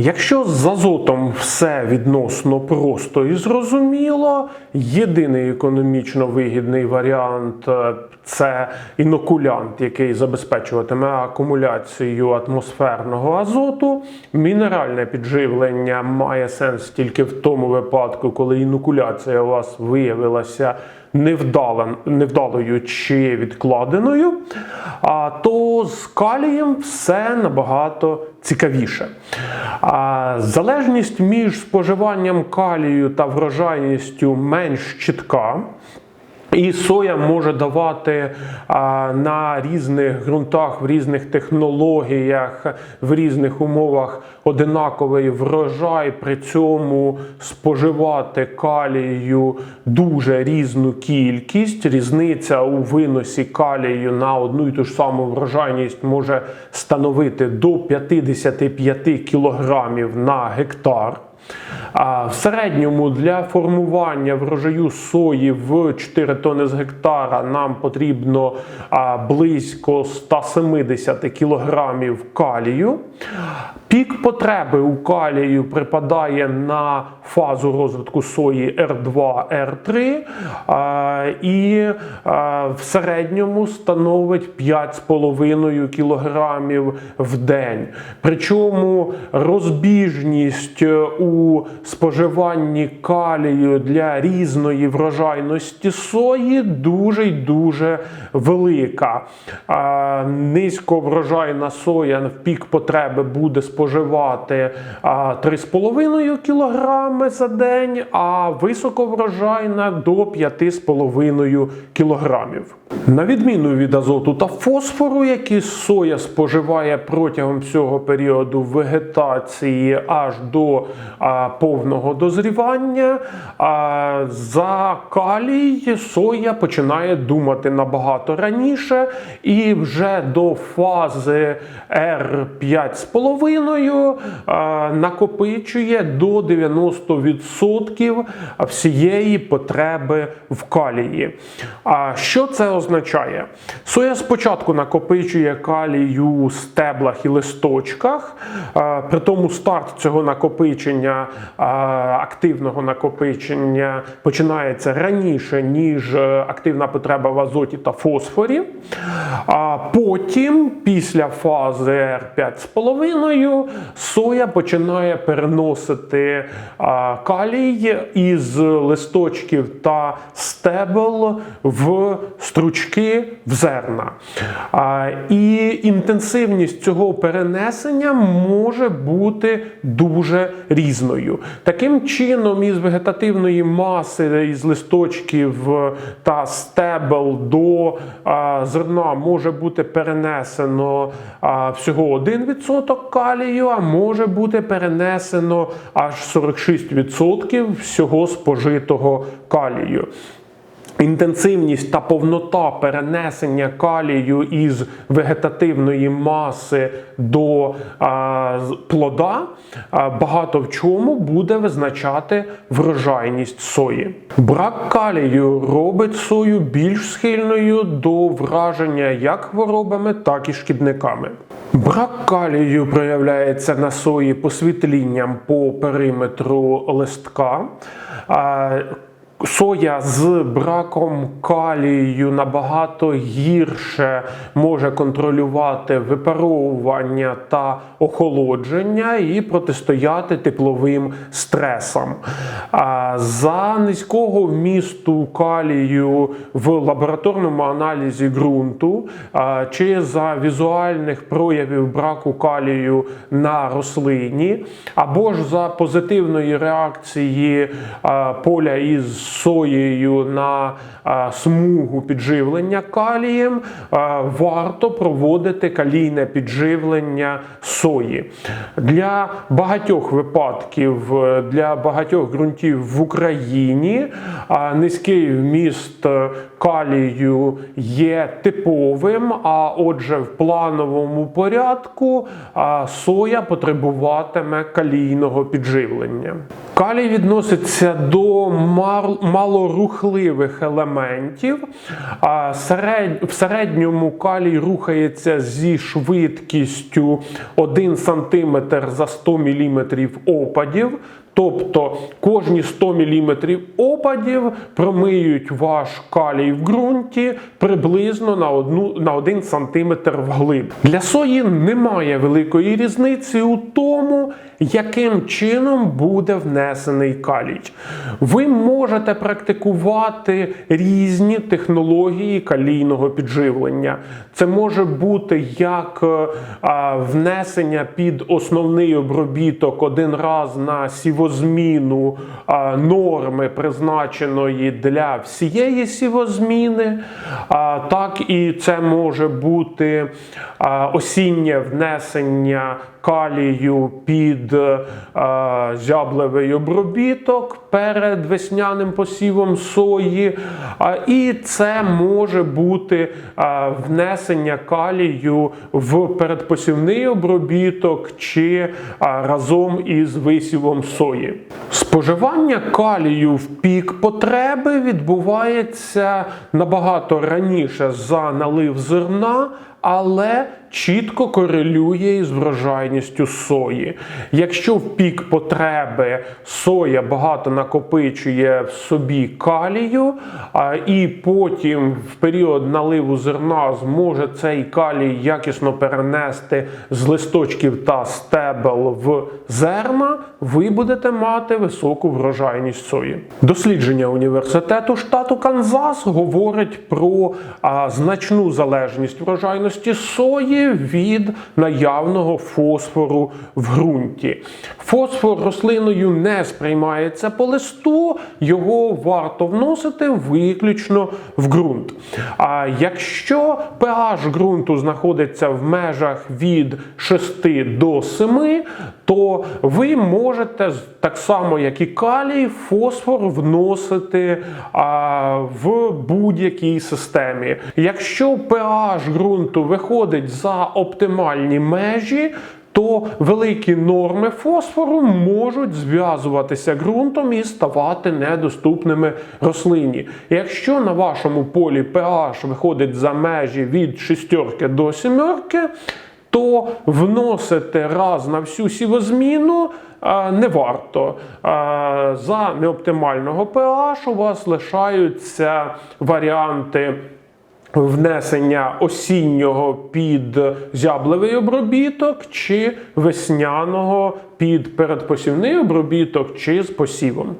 Якщо з азотом все відносно просто і зрозуміло, єдиний економічно вигідний варіант е, це інокулянт, який забезпечуватиме акумуляцію атмосферного азоту. Мінеральне підживлення має сенс тільки в тому випадку, коли інокуляція у вас виявилася невдалою чи відкладеною, то з калієм все набагато цікавіше. Залежність між споживанням калію та врожайністю менш чітка. І соя може давати на різних ґрунтах, в різних технологіях, в різних умовах одинаковий врожай, при цьому споживати калію дуже різну кількість. Різниця у виносі калію на одну і ту ж саму врожайність може становити до 55 кілограмів на гектар. В середньому для формування врожаю сої в 4 тони з гектара нам потрібно близько 170 кілограмів калію. Пік потреби у калію припадає на фазу розвитку сої R2, R3 і в середньому становить 5,5 кілограмів в день. Причому розбіжність у споживанні калію для різної врожайності сої дуже й дуже велика. Низьковрожайна соя в пік потреби буде споживати 3,5 кг за день, а високоврожайна до 5,5 кг. На відміну від азоту та фосфору, які соя споживає протягом всього періоду вегетації аж до повного дозрівання, за калій соя починає думати набагато раніше, і вже до фази R5,5 а, накопичує до 90% всієї потреби в калії. А що це означає? Соя спочатку накопичує калію у стеблах і листочках, при тому старт цього накопичення, а, активного накопичення починається раніше, ніж е, активна потреба в азоті та фосфорі. А потім, після фази R5,5, соя починає переносити калій із листочків та стебел в стручки в зерна. І інтенсивність цього перенесення може бути дуже різною. Таким чином, із вегетативної маси, із листочків та стебел до а, зерна може бути перенесено а, всього 1% калію, а може бути перенесено аж 46% всього спожитого калію. Інтенсивність та повнота перенесення калію із вегетативної маси до а, плода а, багато в чому буде визначати врожайність сої. Брак калію робить сою більш схильною до враження як хворобами, так і шкідниками. Брак калію проявляється на сої посвітлінням по периметру листка. Соя з браком калію набагато гірше може контролювати випаровування та охолодження і протистояти тепловим стресам. За низького вмісту калію в лабораторному аналізі ґрунту чи за візуальних проявів браку калію на рослині, або ж за позитивної реакції поля із соєю на смугу підживлення калієм, варто проводити калійне підживлення сої. Для багатьох випадків, е, для багатьох ґрунтів в Україні низький вміст е, калію є типовим, а отже, в плановому порядку соя потребуватиме калійного підживлення. Калій відноситься до малорухливих елементів. В середньому калій рухається зі швидкістю 1 см за 100 мм опадів. Тобто кожні 100 мм опадів промиють ваш калій в ґрунті приблизно на, одну, на 1 см вглиб. Для сої немає великої різниці у тому, яким чином буде внесений калій. Ви можете практикувати різні технології калійного підживлення. Це може бути як е, внесення під основний обробіток один раз на сівозміну а, норми, призначеної для всієї сівозміни. Так і це може бути осіннє внесення калію під е, зяблевий обробіток перед весняним посівом сої. І це може бути е, внесення калію в передпосівний обробіток чи е, разом із висівом сої. Споживання калію в пік потреби відбувається набагато раніше за налив зерна, але чітко корелює із врожайністю сої. Якщо в пік потреби соя багато накопичує в собі калію, і потім в період наливу зерна зможе цей калій якісно перенести з листочків та стебел в зерна, ви будете мати високу врожайність сої. Дослідження університету штату Канзас говорить про значну залежність врожайності сої від наявного фосфору в ґрунті. Фосфор рослиною не сприймається по листу, його варто вносити виключно в ґрунт. А якщо pH ґрунту знаходиться в межах від 6 до 7, то ви можете так само, як і калій, фосфор вносити а, в будь-якій системі. Якщо pH ґрунту виходить за оптимальні межі, то великі норми фосфору можуть зв'язуватися ґрунтом і ставати недоступними рослині. Якщо на вашому полі pH виходить за межі від шістерки до сімерки, то вносити раз на всю сівозміну не варто. За неоптимального pH у вас лишаються варіанти. Внесення осіннього під зяблевий обробіток чи весняного під передпосівний обробіток чи з посівом.